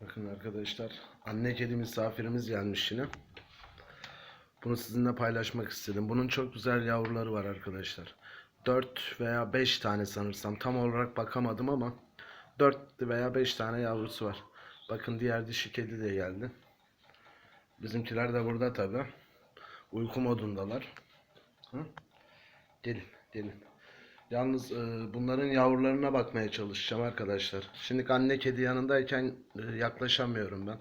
Bakın arkadaşlar anne kedi misafirimiz gelmiş yine. Bunu sizinle paylaşmak istedim. Bunun çok güzel yavruları var arkadaşlar. 4 veya 5 tane sanırsam. Tam olarak bakamadım ama 4 veya 5 tane yavrusu var. Bakın diğer dişi kedi de geldi. Bizimkiler de burada tabi. Uyku modundalar. Hı? Gelin, gelin. Yalnız e, bunların yavrularına bakmaya çalışacağım arkadaşlar. Şimdi anne kedi yanındayken e, yaklaşamıyorum ben.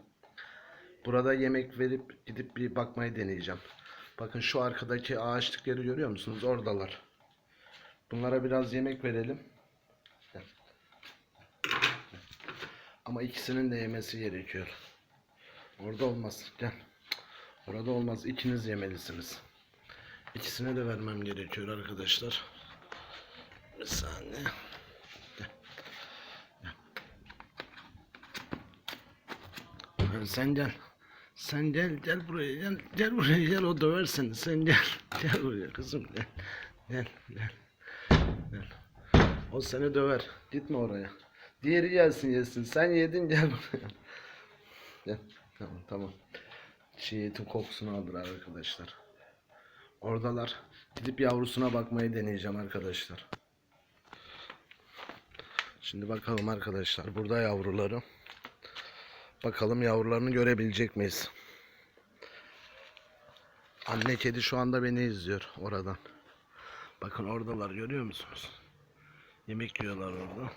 Burada yemek verip gidip bir bakmayı deneyeceğim. Bakın şu arkadaki ağaçlıkları görüyor musunuz? Oradalar. Bunlara biraz yemek verelim. Ama ikisinin de yemesi gerekiyor. Orada olmaz. Gel. Orada olmaz. İkiniz yemelisiniz. İkisine de vermem gerekiyor arkadaşlar. Bir saniye. Gel. Sen gel. Sen gel gel buraya gel. Gel buraya gel o döver seni sen gel. Gel buraya kızım gel. Gel gel. Gel. O seni döver. Gitme oraya. Diğeri gelsin yesin. Sen yedin gel buraya. Gel. Tamam tamam. Çiğ etin kokusunu aldılar arkadaşlar. Oradalar. Gidip yavrusuna bakmayı deneyeceğim arkadaşlar şimdi bakalım arkadaşlar burada yavruları Bakalım yavrularını görebilecek miyiz? Anne kedi şu anda beni izliyor oradan. Bakın oradalar görüyor musunuz? Yemek yiyorlar orada.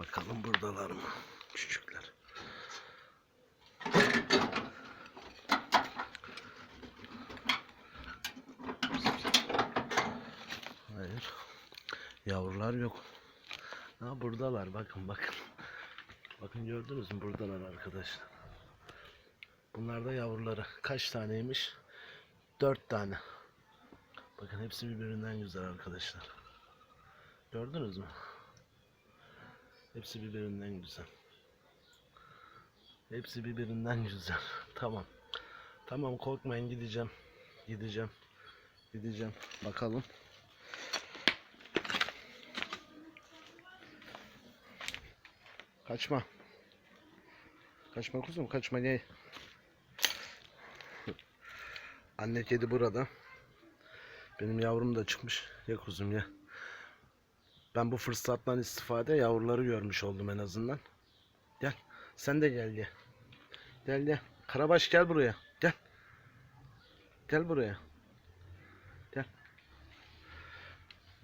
Bakalım buradalar mı? Küçükler. Hayır. Yavrular yok. Ha buradalar bakın bakın. Bakın gördünüz mü buradalar arkadaşlar. Bunlar da yavruları. Kaç taneymiş? Dört tane. Bakın hepsi birbirinden güzel arkadaşlar. Gördünüz mü? Hepsi birbirinden güzel. Hepsi birbirinden güzel. Tamam. Tamam korkmayın gideceğim. Gideceğim. Gideceğim. Bakalım. Kaçma. Kaçma kuzum kaçma ne? Anne kedi burada. Benim yavrum da çıkmış. Ya kuzum ya. Ben bu fırsattan istifade yavruları görmüş oldum en azından. Gel. Sen de gel gel. Gel gel. Karabaş gel buraya. Gel. Gel buraya. Gel.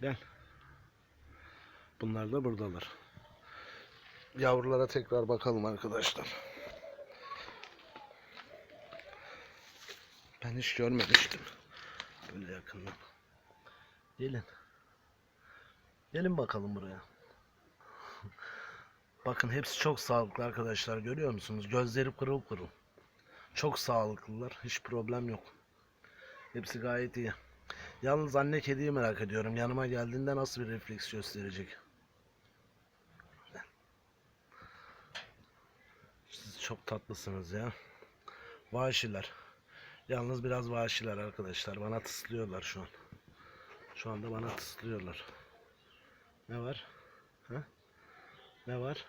Gel. Bunlar da buradalar. Yavrulara tekrar bakalım arkadaşlar. Ben hiç görmemiştim. Böyle yakından. Gelin. Gelin bakalım buraya. Bakın hepsi çok sağlıklı arkadaşlar görüyor musunuz? Gözleri pırıl pırıl. Çok sağlıklılar. Hiç problem yok. Hepsi gayet iyi. Yalnız anne kediyi merak ediyorum. Yanıma geldiğinde nasıl bir refleks gösterecek? Çok tatlısınız ya. Vahşiler. Yalnız biraz vahşiler arkadaşlar. Bana tıslıyorlar şu an. Şu anda bana tıslıyorlar. Ne var? Ha? Ne var?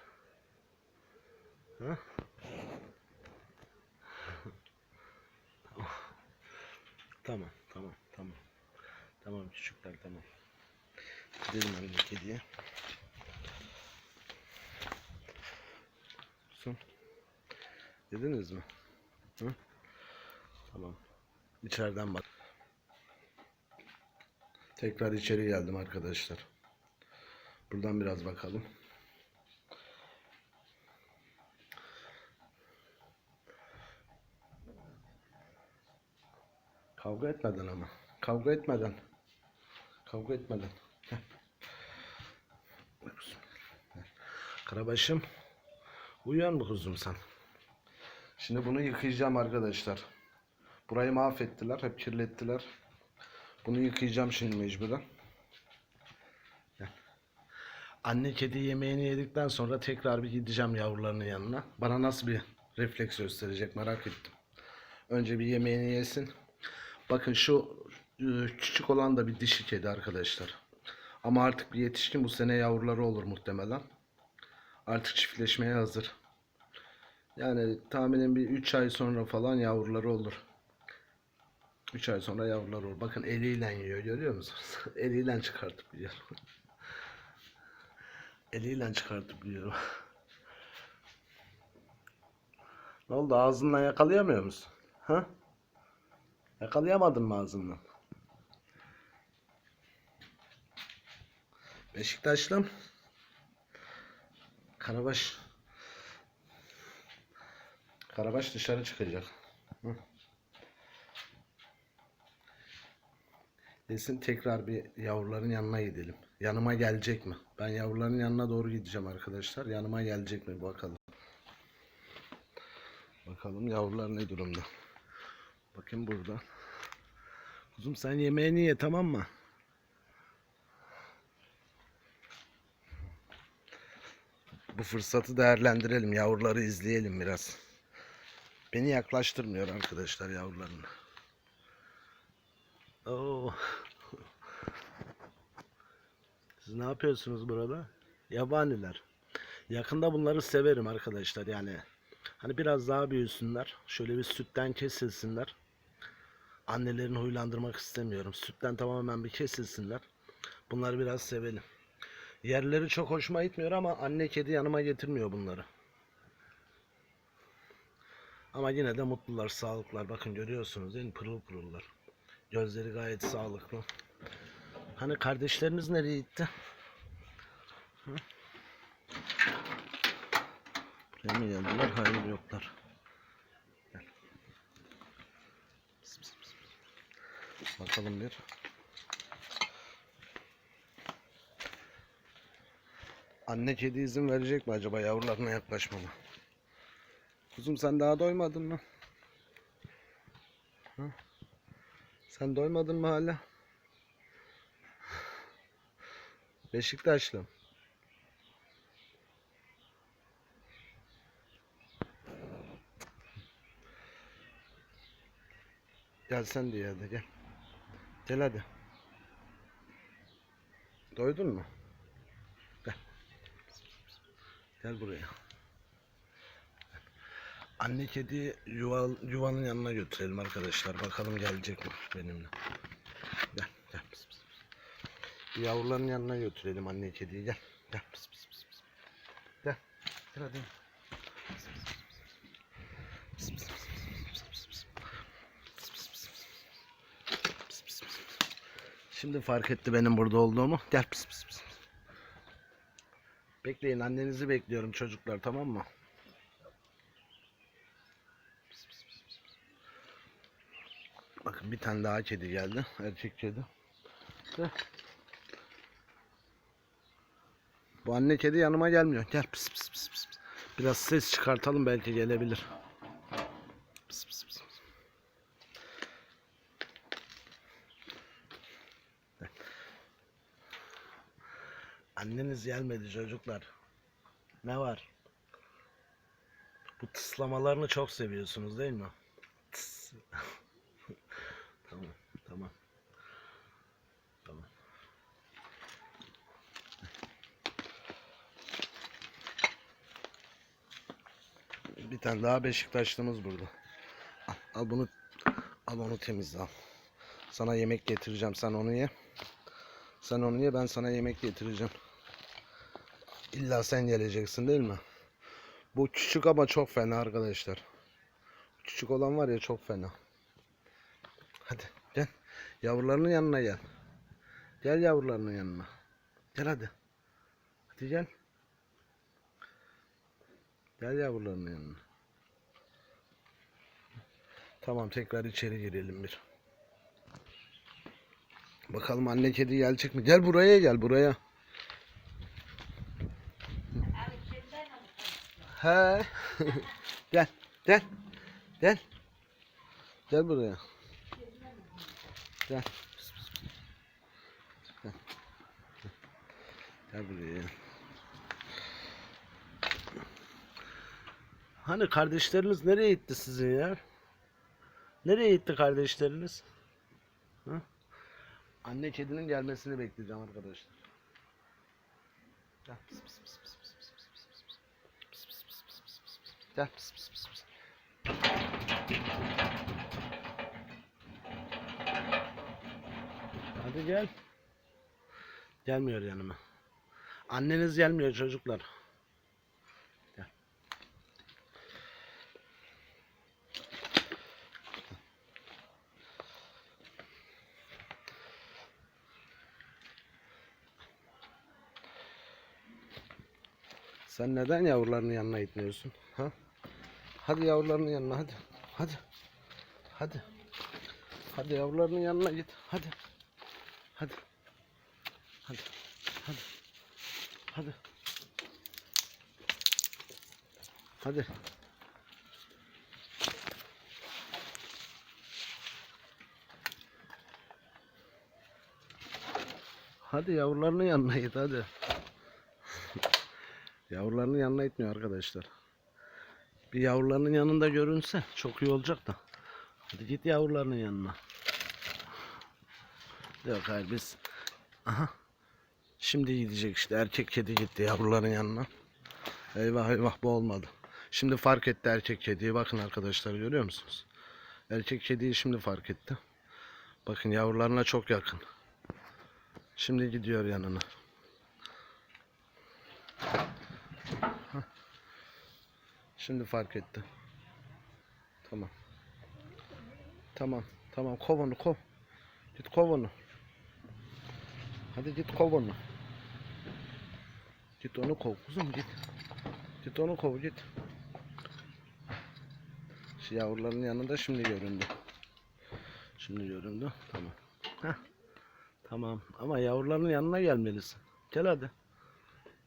Ha? tamam, tamam, tamam. Tamam küçükler tamam. Gidelim anne kediye. Son. Yediniz mi? Hı? Tamam. İçeriden bak. Tekrar içeri geldim arkadaşlar. Buradan biraz bakalım. Kavga etmeden ama. Kavga etmeden. Kavga etmeden. Gel. Karabaşım. Uyuyor mu kuzum sen? Şimdi bunu yıkayacağım arkadaşlar. Burayı mahvettiler. Hep kirlettiler. Bunu yıkayacağım şimdi mecburen. Anne kedi yemeğini yedikten sonra tekrar bir gideceğim yavrularının yanına. Bana nasıl bir refleks gösterecek merak ettim. Önce bir yemeğini yesin. Bakın şu e, küçük olan da bir dişi kedi arkadaşlar. Ama artık bir yetişkin bu sene yavruları olur muhtemelen. Artık çiftleşmeye hazır. Yani tahminen bir 3 ay sonra falan yavruları olur. 3 ay sonra yavrular olur. Bakın eliyle yiyor görüyor musunuz? eliyle çıkartıp yiyor. eliyle çıkartıp yiyor. ne oldu ağzından yakalayamıyor musun? Ha? Yakalayamadın mı ağzından? Beşiktaşlım. Karabaş. Karabaş dışarı çıkacak. Hı. Tekrar bir yavruların yanına gidelim. Yanıma gelecek mi? Ben yavruların yanına doğru gideceğim arkadaşlar. Yanıma gelecek mi bakalım. Bakalım yavrular ne durumda. Bakın burada. Kuzum sen yemeğini ye tamam mı? Bu fırsatı değerlendirelim. Yavruları izleyelim biraz. Beni yaklaştırmıyor arkadaşlar yavrularını. Oo. Siz ne yapıyorsunuz burada? Yabaniler. Yakında bunları severim arkadaşlar yani. Hani biraz daha büyüsünler. Şöyle bir sütten kesilsinler. Annelerini huylandırmak istemiyorum. Sütten tamamen bir kesilsinler. Bunları biraz sevelim. Yerleri çok hoşuma gitmiyor ama anne kedi yanıma getirmiyor bunları. Ama yine de mutlular, sağlıklar. Bakın görüyorsunuz değil mi? Pırıl pırıllar. Gözleri gayet sağlıklı. Hani kardeşleriniz nereye gitti? Hı? Buraya mı geldiler? Hayır yoklar. Gel. Pıs, pıs, pıs. Bakalım bir. Anne kedi izin verecek mi acaba yavrularına yaklaşmama? Kuzum sen daha doymadın mı? Hı? Sen doymadın mı hala? Beşiktaşlı. Gel sen diye hadi gel. Gel hadi. Doydun mu? Gel. Gel buraya. Anne kedi yuva, yuvanın yanına götürelim arkadaşlar. Bakalım gelecek mi benimle. Gel gel. Pis, pis, pis. Yavruların yanına götürelim anne kediyi gel. Gel pis pis pis. pis. Gel. Gel hadi. Şimdi fark etti benim burada olduğumu. Gel pis pis pis. Bekleyin annenizi bekliyorum çocuklar tamam mı? Bakın bir tane daha kedi geldi. Erkek kedi. Bu anne kedi yanıma gelmiyor. Gel pıs pıs pıs. pıs. Biraz ses çıkartalım belki gelebilir. Pıs pıs. pıs. Anneniz gelmedi çocuklar. Ne var? Bu tıslamalarını çok seviyorsunuz değil mi? Tıs. tamam, tamam. Tamam. Bir tane daha Beşiktaşlımız burada. Al, al bunu al onu temizle al. Sana yemek getireceğim sen onu ye. Sen onu ye ben sana yemek getireceğim. İlla sen geleceksin değil mi? Bu küçük ama çok fena arkadaşlar. Küçük olan var ya çok fena. Hadi gel. Yavrularının yanına gel. Gel yavrularının yanına. Gel hadi. Hadi gel. Gel yavrularının yanına. Tamam tekrar içeri girelim bir. Bakalım anne kedi gelecek mi? Gel buraya gel buraya. He. gel gel. Gel. Gel buraya. Gel. Gel buraya. Hani kardeşleriniz nereye gitti sizin ya? Nereye gitti kardeşleriniz? Hı? Anne kedinin gelmesini bekleyeceğim arkadaşlar. Hadi gel. Gelmiyor yanıma. Anneniz gelmiyor çocuklar. Sen neden yavrularının yanına gitmiyorsun? Ha? Hadi yavrularının yanına hadi. Hadi. Hadi. Hadi yavrularının yanına git. Hadi. Hadi. Hadi. Hadi. Hadi. Hadi. Hadi yavrularının yanına git hadi. Yavrularının yanına gitmiyor arkadaşlar. Bir yavrularının yanında görünse çok iyi olacak da. Hadi git yavrularının yanına. Yok hayır biz. Aha. Şimdi gidecek işte. Erkek kedi gitti yavruların yanına. Eyvah eyvah bu olmadı. Şimdi fark etti erkek kediyi. Bakın arkadaşlar görüyor musunuz? Erkek kediyi şimdi fark etti. Bakın yavrularına çok yakın. Şimdi gidiyor yanına. Şimdi fark etti. Tamam. Tamam. Tamam kov onu kov. Git kov onu. Hadi git kov onu. Git onu kov kuzum git. Git onu kov git. Şu yavruların yanında şimdi göründü. Şimdi göründü. Tamam. Heh. Tamam. Ama yavruların yanına gelmelisin. Gel hadi.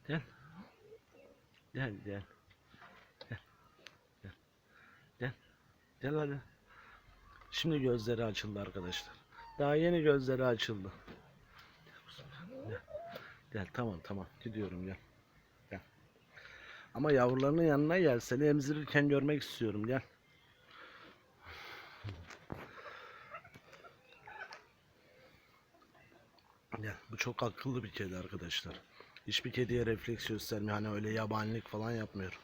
Gel. Gel gel. Gel. Gel. Gel. Gel hadi. Şimdi gözleri açıldı arkadaşlar. Daha yeni gözleri açıldı. Gel. Gel tamam tamam gidiyorum gel. Gel. Ama yavrularının yanına gel. Seni emzirirken görmek istiyorum gel. Gel. Bu çok akıllı bir kedi arkadaşlar. Hiçbir kediye refleks göstermiyor. Hani öyle yabanilik falan yapmıyor.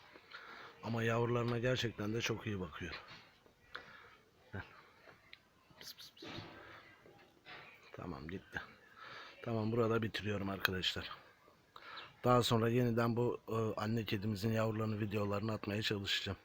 Ama yavrularına gerçekten de çok iyi bakıyor. Tamam gitti. Tamam burada bitiriyorum arkadaşlar. Daha sonra yeniden bu e, anne kedimizin yavrularını videolarını atmaya çalışacağım.